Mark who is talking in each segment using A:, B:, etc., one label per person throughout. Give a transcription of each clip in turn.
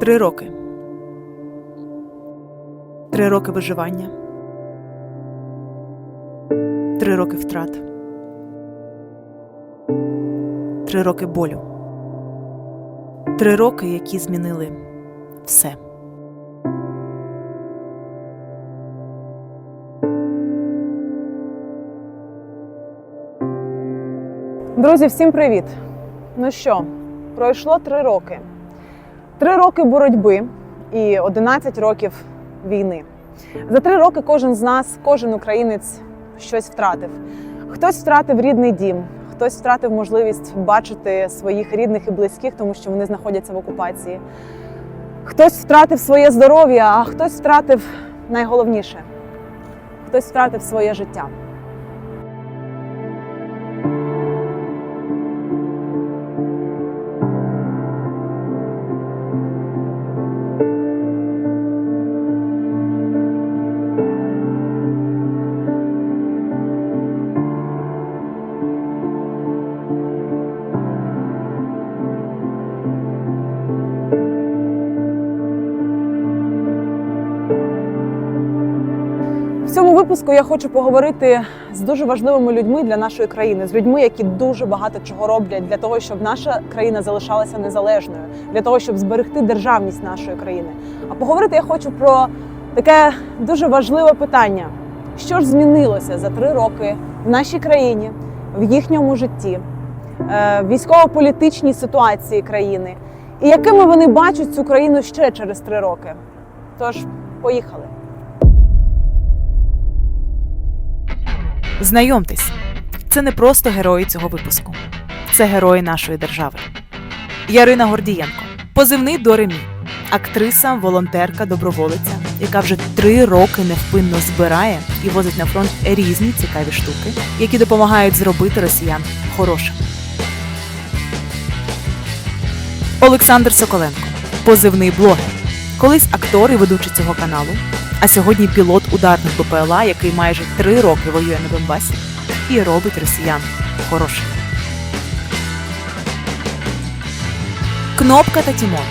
A: Три роки. Три роки виживання. Три роки втрат. Три роки болю. Три роки, які змінили все.
B: Друзі, всім привіт! Ну що, пройшло три роки. Три роки боротьби і 11 років війни. За три роки кожен з нас, кожен українець щось втратив. Хтось втратив рідний дім, хтось втратив можливість бачити своїх рідних і близьких, тому що вони знаходяться в окупації. Хтось втратив своє здоров'я, а хтось втратив найголовніше хтось втратив своє життя. Випуску я хочу поговорити з дуже важливими людьми для нашої країни, з людьми, які дуже багато чого роблять для того, щоб наша країна залишалася незалежною, для того, щоб зберегти державність нашої країни. А поговорити я хочу про таке дуже важливе питання: що ж змінилося за три роки в нашій країні, в їхньому житті, е, військово-політичній ситуації країни, і якими вони бачать цю країну ще через три роки. Тож, поїхали.
A: Знайомтесь, це не просто герої цього випуску, це герої нашої держави. Ярина Гордієнко, позивний Доремі, актриса, волонтерка, доброволиця, яка вже три роки невпинно збирає і возить на фронт різні цікаві штуки, які допомагають зробити росіян хорошими. Олександр Соколенко, позивний блогер, колись актор і ведучий цього каналу, а сьогодні пілот ударних БПЛА, який майже три роки воює на Донбасі і робить росіян хорошими. Кнопка та Тімон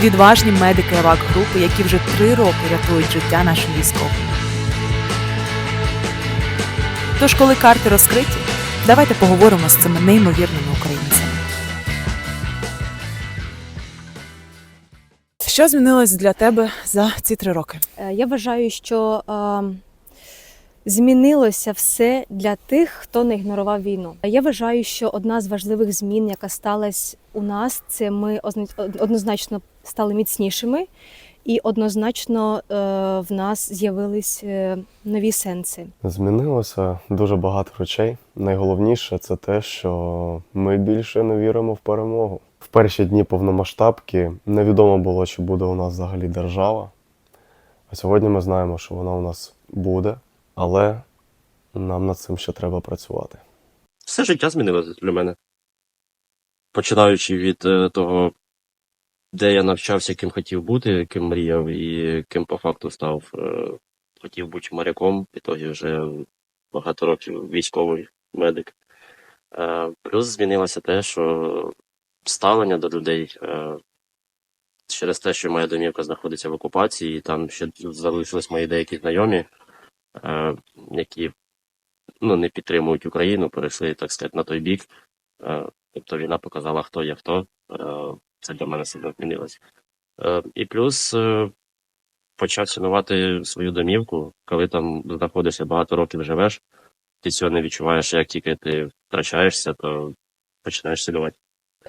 A: відважні медики евак групи, які вже три роки рятують життя нашим військовим. Тож, коли карти розкриті, давайте поговоримо з цими неймовірними українцями. Що змінилось для тебе за ці три роки?
C: Е, Я вважаю, що е, змінилося все для тих, хто не ігнорував війну. Я вважаю, що одна з важливих змін, яка сталася у нас, це ми озна- однозначно стали міцнішими, і однозначно е, в нас з'явились е, нові сенси.
D: Змінилося дуже багато речей. Найголовніше це те, що ми більше не віримо в перемогу. В перші дні повномасштабки невідомо було, чи буде у нас взагалі держава. А сьогодні ми знаємо, що вона у нас буде, але нам над цим ще треба працювати.
E: все життя змінилося для мене. Починаючи від е, того, де я навчався, ким хотів бути, ким мріяв і ким по факту став. Е, Хотів бути моряком, в ітогі вже багато років військовий медик. Е, Плюс змінилося те, що ставлення до людей е, через те, що моя домівка знаходиться в окупації, і там ще залишились мої деякі знайомі, е, які ну, не підтримують Україну, перейшли, так сказати, на той бік. Е, Тобто війна показала, хто є хто. Це для мене сильно змінилось. І плюс почав цінувати свою домівку, коли там знаходишся багато років живеш, ти цього не відчуваєш, як тільки ти втрачаєшся, то починаєш цілювати.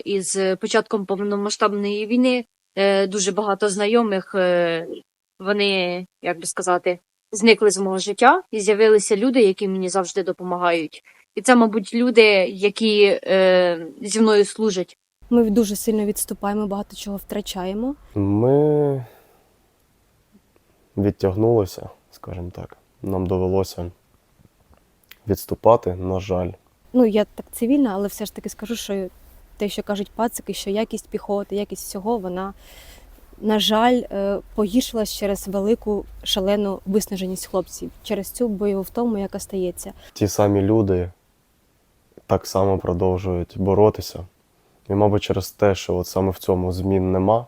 F: Із початком повномасштабної війни е, дуже багато знайомих, е, вони, як би сказати, зникли з мого життя, і з'явилися люди, які мені завжди допомагають. І це, мабуть, люди, які е, зі мною служать.
C: Ми дуже сильно відступаємо, багато чого втрачаємо.
D: Ми відтягнулися, скажімо так. Нам довелося відступати, на жаль.
C: Ну я так цивільна, але все ж таки скажу, що те, що кажуть пацики, що якість піхоти, якість всього, вона, на жаль, е, погіршилась через велику шалену виснаженість хлопців, через цю бойову втому, яка стається.
D: ті самі люди так само продовжують боротися. І, мабуть, через те, що от саме в цьому змін нема,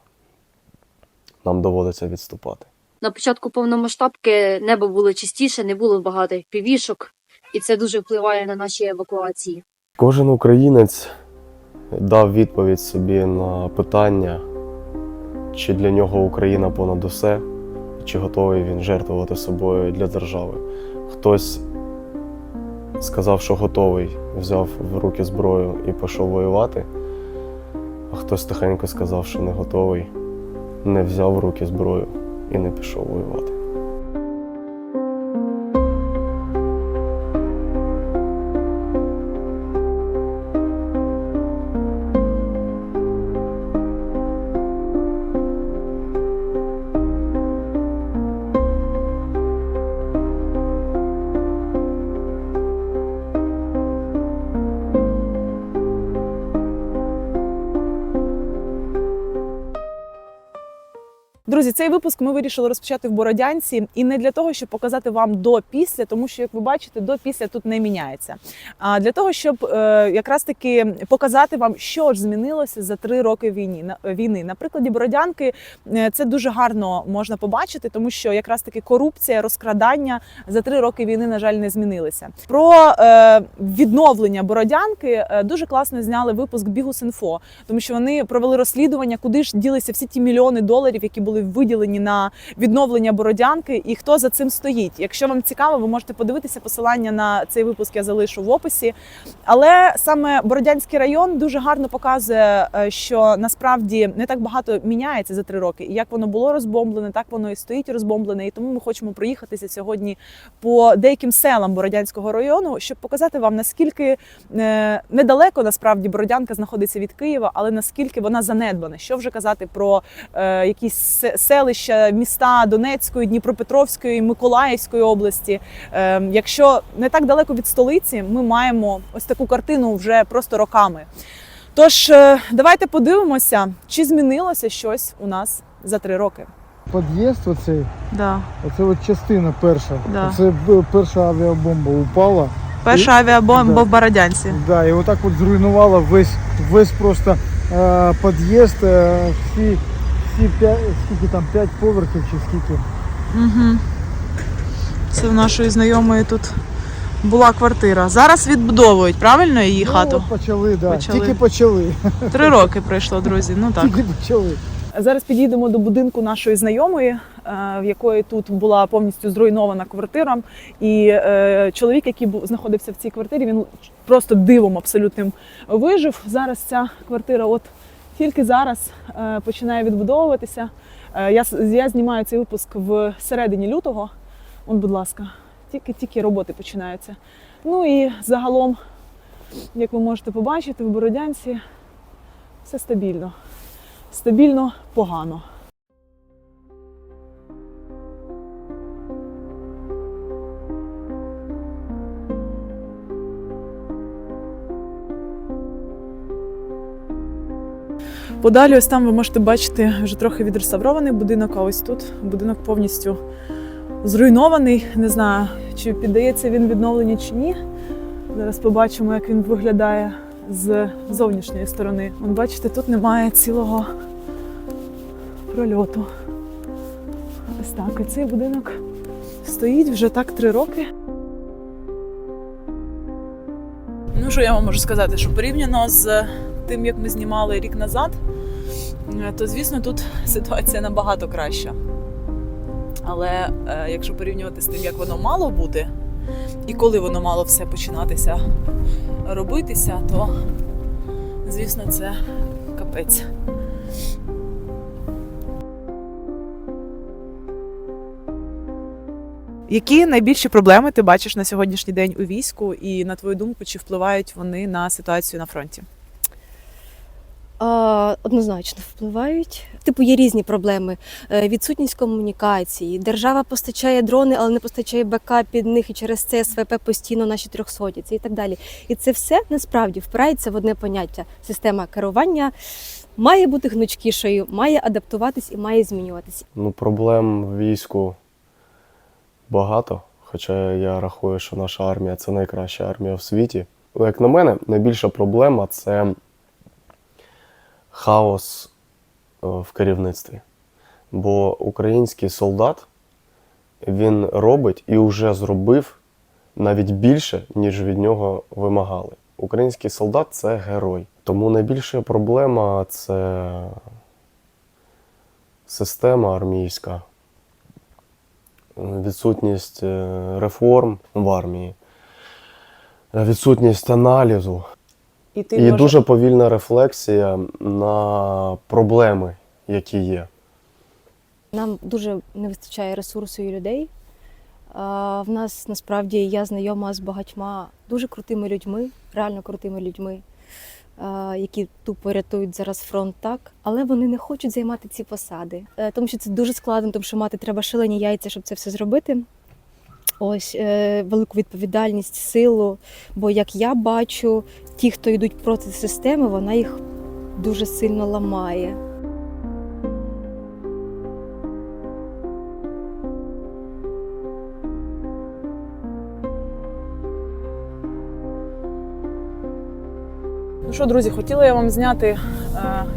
D: нам доводиться відступати.
F: На початку повномасштабки небо було чистіше, не було багато півішок, і це дуже впливає на наші евакуації.
D: Кожен українець дав відповідь собі на питання, чи для нього Україна понад усе, чи готовий він жертвувати собою для держави. Хтось сказав, що готовий, взяв в руки зброю і пішов воювати, а хтось тихенько сказав, що не готовий, не взяв в руки зброю і не пішов воювати.
B: Цей випуск ми вирішили розпочати в Бородянці і не для того, щоб показати вам до після, тому що, як ви бачите, до після тут не міняється. А для того, щоб е, якраз таки показати вам, що ж змінилося за три роки війни. Війни на прикладі Бородянки е, це дуже гарно можна побачити, тому що якраз таки корупція, розкрадання за три роки війни, на жаль, не змінилися. Про е, відновлення Бородянки дуже класно зняли випуск Бігус.Інфо, тому що вони провели розслідування, куди ж ділися всі ті мільйони доларів, які були виділені на відновлення Бородянки, і хто за цим стоїть. Якщо вам цікаво, ви можете подивитися посилання на цей випуск. Я залишу в описі. Але саме Бородянський район дуже гарно показує, е, що насправді не так багато міняється за три роки. І як воно було розбомблене, так воно і стоїть розбомблене. І тому ми хочемо проїхатися сьогодні по деяким селам Бородянського району, щоб показати вам наскільки е, недалеко насправді Бородянка знаходиться від Києва, але наскільки вона занедбана. Що вже казати про е, якісь се- селища, міста Донецької, Дніпропетровської, Миколаївської області. Е, якщо не так далеко від столиці, ми маємо ось таку картину вже просто роками. Тож е, давайте подивимося, чи змінилося щось у нас за три роки.
G: Під'їзд оцей,
B: Да.
G: оце от частина перша.
B: Да.
G: Це перша авіабомба упала.
B: Перша авіабомба
G: Да.
B: в Бородянці.
G: Да, і отак от зруйнувала весь, весь просто е, під'їзд, е, всі, всі п'ять, скільки там, п'ять поверхів чи скільки.
B: Угу. Це в нашої знайомої тут була квартира. Зараз відбудовують, правильно її
G: Ну,
B: хату?
G: от почали, да.
B: Почали.
G: Тільки почали.
B: Три роки пройшло, друзі. Ну так.
G: Тільки почали.
B: Зараз підійдемо до будинку нашої знайомої, е, в якої тут була повністю зруйнована квартира. І е, чоловік, який знаходився в цій квартирі, він просто дивом абсолютним вижив. Зараз ця квартира, от тільки зараз е, починає відбудовуватися. Е, я, я знімаю цей випуск в середині лютого. Он, будь ласка, тільки тільки роботи починаються. Ну і загалом, як ви можете побачити, в Бородянці все стабільно стабільно погано. Подалі, ось там ви можете бачити вже трохи відреставрований будинок, а ось тут будинок повністю зруйнований. Не знаю, чи піддається він відновленню чи ні. Зараз побачимо, як він виглядає з зовнішньої сторони. Вон, бачите, тут немає цілого прольоту. Ось так. І цей будинок стоїть вже так три роки. Ну, що я вам можу сказати, що порівняно з тим, як ми знімали рік назад, е, то звісно тут ситуація набагато краща. Але е, якщо порівнювати з тим, як воно мало бути, і коли воно мало все починатися робитися, то звісно це капець. Які найбільші проблеми ти бачиш на сьогоднішній день у війську, і на твою думку, чи впливають вони на ситуацію на фронті?
C: Однозначно впливають. Типу, є різні проблеми. Е, Відсутність комунікації. Держава постачає дрони, але не постачає БК під них, і через це СВП постійно наші трьохсотіться і так далі. І це все насправді впирається в одне поняття. Система керування має бути гнучкішою, має адаптуватись і має змінюватись.
D: Ну, проблем в війську багато. Хоча я рахую, що наша армія це найкраща армія в світі. Ну, Як на мене, найбільша проблема це хаос е, в керівництві. Бо український солдат він робить і вже зробив навіть більше, ніж від нього вимагали. Український солдат це герой. Тому найбільша проблема це система армійська, відсутність е, реформ в армії, відсутність аналізу
B: І ти
D: і
B: може-
D: дуже повільна рефлексія на проблеми, які є.
C: Нам дуже не вистачає ресурсу і людей. А, В нас насправді я знайома з багатьма дуже крутими людьми, реально крутими людьми, а, які тупо рятують зараз фронт так, але вони не хочуть займати ці посади, Е, тому що це дуже складно, тому що мати треба шалені яйця, щоб це все зробити. Ось е, велику відповідальність, силу. Бо як я бачу, ті, хто йдуть проти системи, вона їх дуже сильно ламає.
B: Ну що, друзі, хотіла я вам зняти е,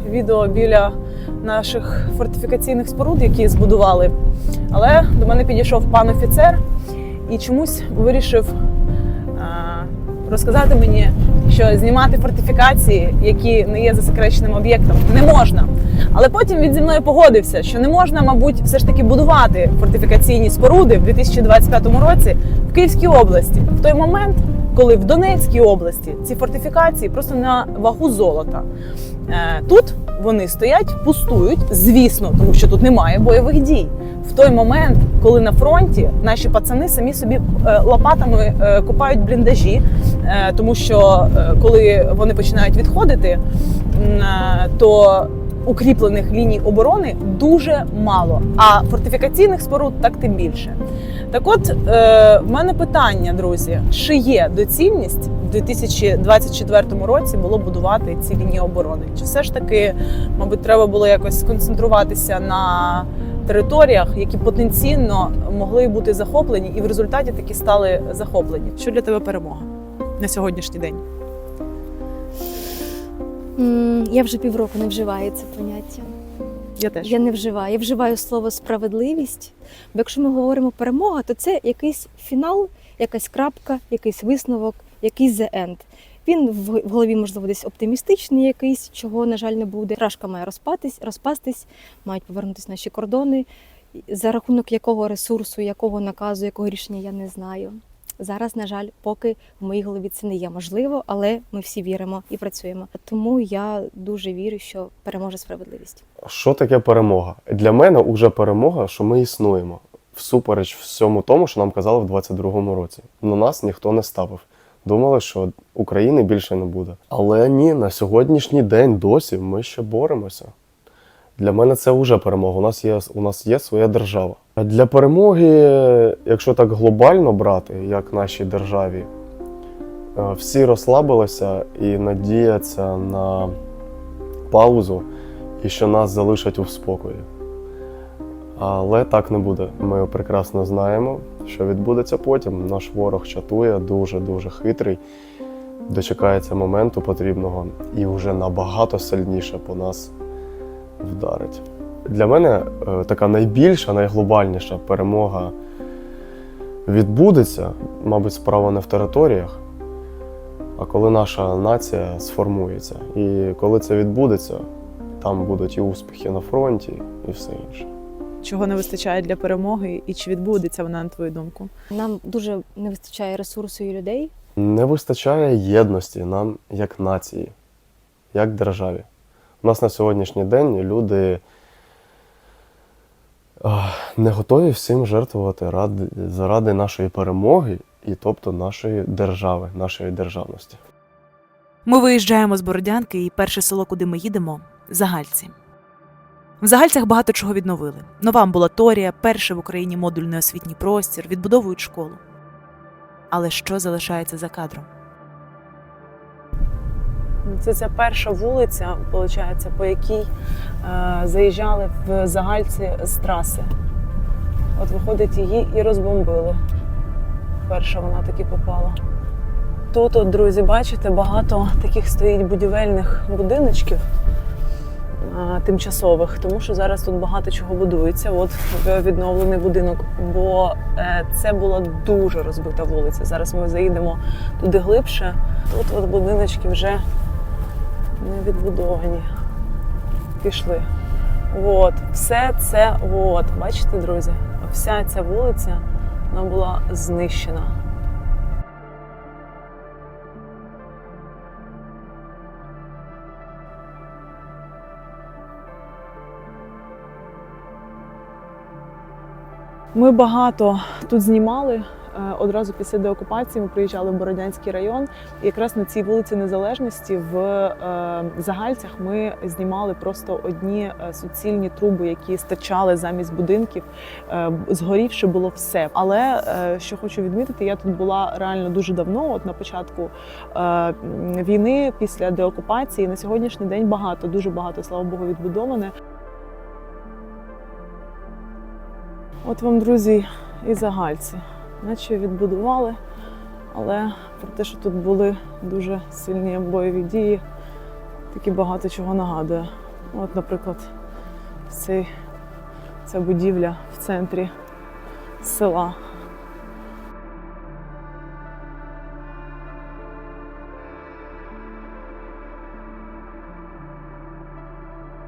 B: відео біля наших фортифікаційних споруд, які збудували. Але до мене підійшов пан офіцер і чомусь вирішив розказати мені, що знімати фортифікації, які не є засекреченим об'єктом, не можна. Але потім він зі мною погодився, що не можна, мабуть, все ж таки будувати фортифікаційні споруди в 2025 році в Київській області в той момент, коли в Донецькій області ці фортифікації просто на вагу золота. Е, Тут вони стоять, пустують, звісно, тому що тут немає бойових дій. В той момент, коли на фронті наші пацани самі собі е, лопатами е, копають бліндажі, тому що коли вони починають відходити, то укріплених ліній оборони дуже мало, а фортифікаційних споруд так тим більше. Так от, е, в мене питання, друзі: чи є доцільність в 2024 році було будувати ці лінії оборони? Чи все ж таки, мабуть, треба було якось сконцентруватися на територіях, які потенційно могли бути захоплені, і в результаті таки стали захоплені? Що для тебе перемога на сьогоднішній день?
C: Я вже півроку не вживаю це поняття.
B: Я теж
C: Я не вживаю. Я вживаю слово справедливість. Бо якщо ми говоримо перемога, то це якийсь фінал, якась крапка, якийсь висновок, якийсь the end. Він в голові, можливо, десь оптимістичний, якийсь, чого, на жаль, не буде. Рашка має розпатись, розпастись, мають повернутися наші кордони. За рахунок якого ресурсу, якого наказу, якого рішення я не знаю. Зараз, на жаль, поки в моїй голові це не є можливо, але ми всі віримо і працюємо. Тому я дуже вірю, що переможе справедливість.
D: Що таке перемога? Для мене вже перемога, що ми існуємо. Всупереч всьому тому, що нам казали в 22-му році. На нас ніхто не ставив. Думали, що України більше не буде. Але ні, на сьогоднішній день досі ми ще боремося. Для мене це вже перемога. У нас є, у нас є своя держава. Для перемоги, якщо так глобально брати, як нашій державі, е, всі розслабилися і надіяться на паузу і що нас залишать у спокої. Але так не буде. Ми прекрасно знаємо, що відбудеться потім. Наш ворог чатує дуже-дуже хитрий, дочекається моменту потрібного і вже набагато сильніше по нас вдарить. Для мене е, така найбільша, найглобальніша перемога відбудеться, мабуть, справа не в територіях, а коли наша нація сформується. І коли це відбудеться, там будуть і успіхи на фронті, і все інше.
B: чого не вистачає для перемоги, і чи відбудеться вона на твою думку?
C: Нам дуже не вистачає ресурсу і людей.
D: Не вистачає єдності нам як нації, як державі. У нас на сьогоднішній день люди не готові всім жертвувати ради, заради нашої перемоги і тобто нашої держави, нашої державності.
A: Ми виїжджаємо з Бородянки, і перше село, куди ми їдемо Загальці. В Загальцях багато чого відновили: нова амбулаторія, перший в Україні модульний освітній простір, відбудовують школу. Але що залишається за кадром?
B: Це ця перша вулиця, виходить, по якій е, заїжджали в загальці з траси. От виходить, її і розбомбили. Перша вона таки попала. Тут, от, друзі, бачите, багато таких стоїть будівельних будиночків. а, тимчасових, тому що зараз тут багато чого будується. От е, відновлений будинок, бо е, це була дуже розбита вулиця. Зараз ми заїдемо туди глибше. Тут от будиночки вже не відбудовані. Пішли. От, все це, от, бачите, друзі, вся ця вулиця вона була знищена. Ми багато тут знімали. Е, Одразу після деокупації ми приїжджали в Бородянський район. І якраз на цій вулиці Незалежності в е, Загальцях ми знімали просто одні е, суцільні труби, які стачали замість будинків. Згорівши було все. Але що хочу відмітити, я тут була реально дуже давно, от на початку війни, після деокупації. На сьогоднішній день багато, дуже багато, слава Богу, відбудоване. От вам, друзі, і загальці. Наче відбудували, але про те, що тут були дуже сильні бойові дії, таки багато чого нагадує. От, наприклад, цей, ця будівля в центрі села.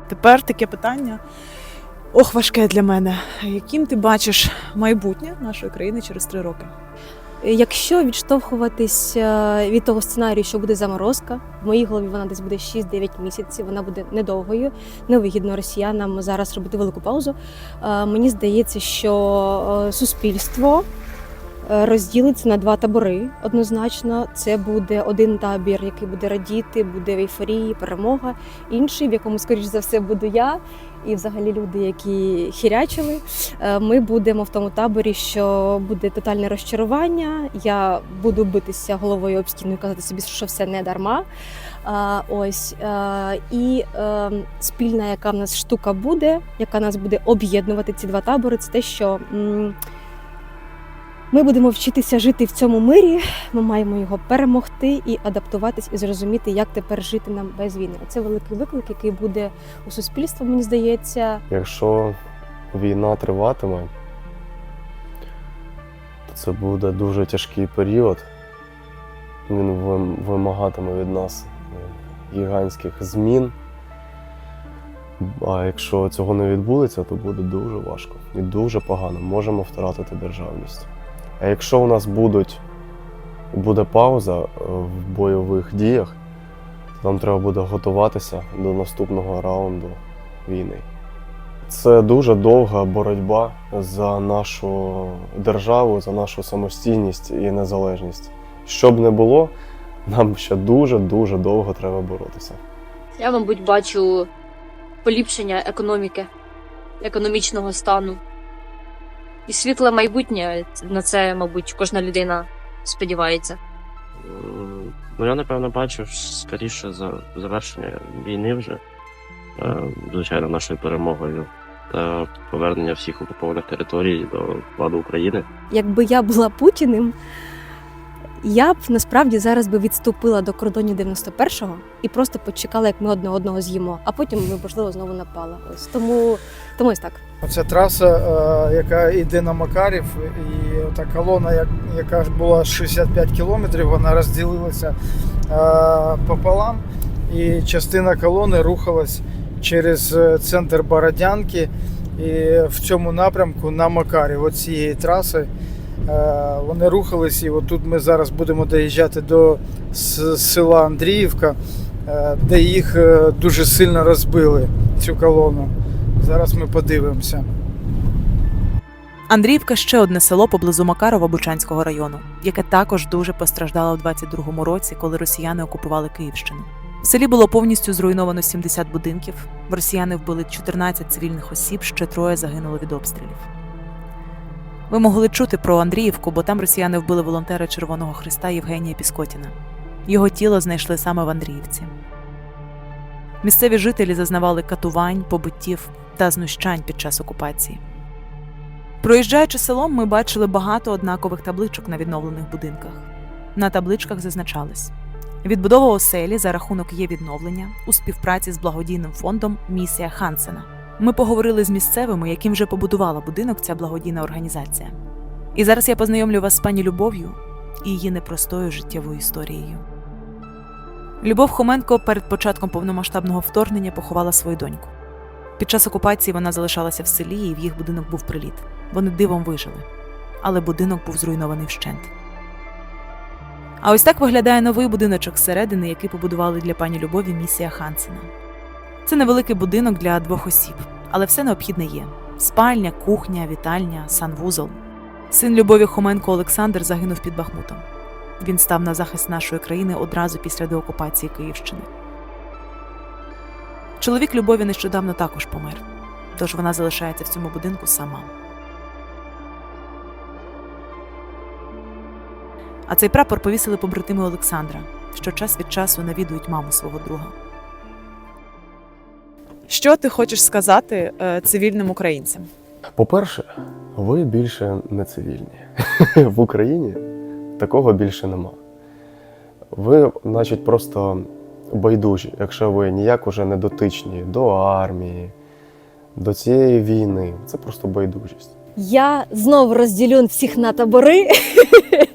B: Тепер таке питання. Ох, важке для мене. Яким ти бачиш майбутнє нашої країни через три роки?
C: Якщо відштовхуватись е, від того сценарію, що буде заморозка, в моїй голові вона десь буде 6-9 місяців, вона буде недовгою, невигідно росіянам зараз робити велику паузу. Е, Мені здається, що е, суспільство розділиться на два табори. Однозначно, це буде один табір, який буде радіти, буде в ейфорії, перемога. Інший, в якому, скоріш за все, буду я. І взагалі люди, які хірячили, Е, ми будемо в тому таборі, що буде тотальне розчарування. Я буду битися головою об стіну і казати собі, що все не дарма. Ось е, і е, спільна, яка в нас штука буде, яка нас буде об'єднувати ці два табори, це те, що ми будемо вчитися жити в цьому мирі. Ми маємо його перемогти і адаптуватись, і зрозуміти, як тепер жити нам без війни. Це великий виклик, який буде у суспільства, мені здається.
D: Якщо війна триватиме, то це буде дуже тяжкий період. Він вимагатиме від нас гігантських змін. А якщо цього не відбудеться, то буде дуже важко і дуже погано. Можемо втратити державність. А якщо у нас будуть, буде пауза е, в бойових діях, то нам треба буде готуватися до наступного раунду війни. Це дуже довга боротьба за нашу державу, за нашу самостійність і незалежність. Що б не було, нам ще дуже-дуже довго треба боротися.
F: Я, мабуть, бачу поліпшення економіки, економічного стану. І світле майбутнє на це, мабуть, кожна людина сподівається.
E: Ну, я напевно бачу скоріше за завершення війни вже, е, звичайно, нашою перемогою та повернення всіх окупованих територій до влади України.
C: Якби я була Путіним, я б насправді зараз би відступила до кордонів 91-го і просто почекала, як ми одне одного з'їмо, а потім ми, можливо, знову напали. Ось тому, тому ось так.
G: Оця траса, е, яка йде на Макарів, і та колона, яка була 65 кілометрів, вона розділилася е, пополам, і частина колони рухалась через е, центр Бородянки і в цьому напрямку на Макарів. От траси вони рухались, і отут ми зараз будемо доїжджати до села Андріївка, де їх дуже сильно розбили, цю колону. Зараз ми подивимося.
A: Андріївка ще одне село поблизу Макарова Бучанського району, яке також дуже постраждало в 22-му році, коли росіяни окупували Київщину. В селі було повністю зруйновано 70 будинків. Росіяни вбили 14 цивільних осіб, ще троє загинули від обстрілів. Ви могли чути про Андріївку, бо там росіяни вбили волонтера Червоного Христа Євгенія Піскотіна. Його тіло знайшли саме в Андріївці. Місцеві жителі зазнавали катувань, побиттів та знущань під час окупації. Проїжджаючи селом, ми бачили багато однакових табличок на відновлених будинках. На табличках зазначалось:
B: Відбудова оселі за рахунок є відновлення у співпраці з благодійним фондом Місія Хансена. Ми поговорили з місцевими, яким вже побудувала будинок ця благодійна організація. І зараз я познайомлю вас з пані Любов'ю і її непростою життєвою історією. Любов Хоменко перед початком повномасштабного вторгнення поховала свою доньку. Під час окупації вона залишалася в селі, і в їх будинок був приліт. Вони дивом вижили, але будинок був зруйнований вщент. А ось так виглядає новий будиночок зсередини, який побудували для пані Любові місія Хансена. Це невеликий будинок для двох осіб, але все необхідне є: спальня, кухня, вітальня, санвузол. Син Любові Хоменко Олександр загинув під Бахмутом. Він став на захист нашої країни одразу після деокупації Київщини. Чоловік Любові нещодавно також помер, тож вона залишається в цьому будинку сама. А цей прапор повісили побратими Олександра, що час від часу навідують маму свого друга.
H: Що ти хочеш сказати е, цивільним українцям?
D: По-перше, ви більше не цивільні. В Україні такого більше нема. Ви, значить, просто байдужі, якщо ви ніяк уже не дотичні до армії, до цієї війни. Це просто байдужість.
C: Я знову розділю всіх на табори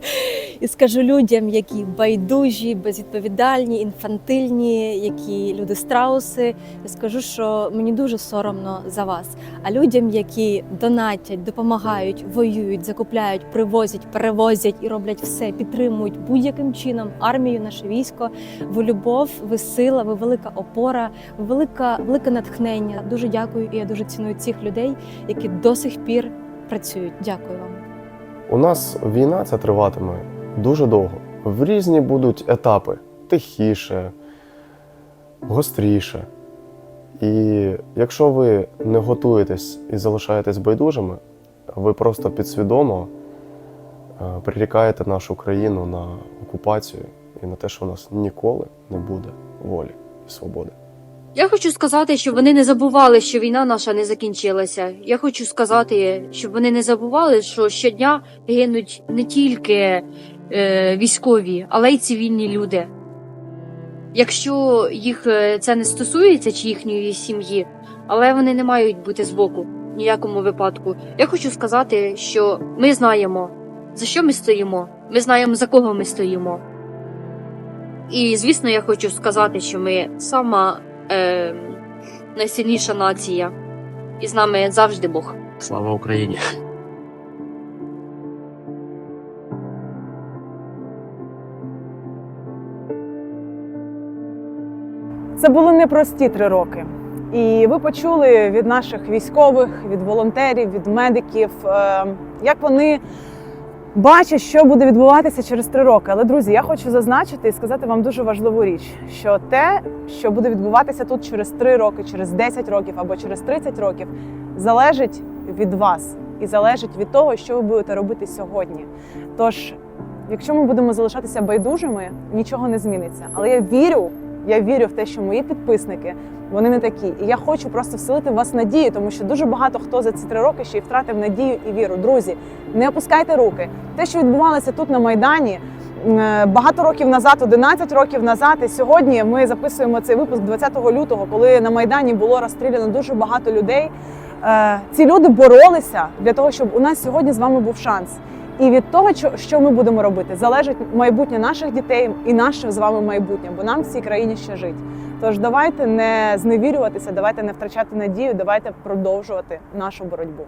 C: і скажу людям, які байдужі, безвідповідальні, інфантильні, які люди страуси. Я скажу, що мені дуже соромно за вас. А людям, які донатять, допомагають, воюють, закупляють, привозять, перевозять і роблять все, підтримують будь-яким чином армію, наше військо. Ви любов, ви сила, ви велика опора, ви велика, велике натхнення. Дуже дякую, і я дуже ціную цих людей, які до сих пір працюють. Дякую вам.
D: У нас війна ця триватиме дуже довго. В різні будуть етапи тихіше, гостріше. І якщо ви не готуєтесь і залишаєтесь байдужими, ви просто підсвідомо е, прирікаєте нашу країну на окупацію і на те, що у нас ніколи не буде волі і свободи.
F: Я хочу сказати, щоб вони не забували, що війна наша не закінчилася. Я хочу сказати, щоб вони не забували, що щодня гинуть не тільки військові, але й цивільні люди. Якщо їх е, це не стосується чи їхньої сім'ї, але вони не мають бути збоку в ніякому випадку. Я хочу сказати, що ми знаємо, за що ми стоїмо. Ми знаємо, за кого ми стоїмо. І звісно, я хочу сказати, що ми сама е, найсильніша нація, і з нами завжди Бог.
E: Слава Україні!
H: Це були непрості три роки. І ви почули від наших військових, від волонтерів, від медиків, е, як вони бачать, що буде відбуватися через три роки. Але, друзі, я хочу зазначити і сказати вам дуже важливу річ: що те, що буде відбуватися тут через три роки, через 10 років або через 30 років, залежить від вас і залежить від того, що ви будете робити сьогодні. Тож, якщо ми будемо залишатися байдужими, нічого не зміниться. Але я вірю. Я вірю в те, що мої підписники вони не такі. І я хочу просто вселити в вас надію, тому що дуже багато хто за ці три роки ще й втратив надію і віру. Друзі, не опускайте руки. Те, що відбувалося тут на майдані. е, Багато років назад, 11 років назад, і сьогодні ми записуємо цей випуск 20 лютого, коли на майдані було розстріляно дуже багато людей. Е, Ці люди боролися для того, щоб у нас сьогодні з вами був шанс. І від того, що- ми будемо робити, залежить майбутнє наших дітей і наше з вами майбутнє, бо нам в цій країні ще жить. Тож давайте не зневірюватися, давайте не втрачати надію, давайте продовжувати нашу боротьбу.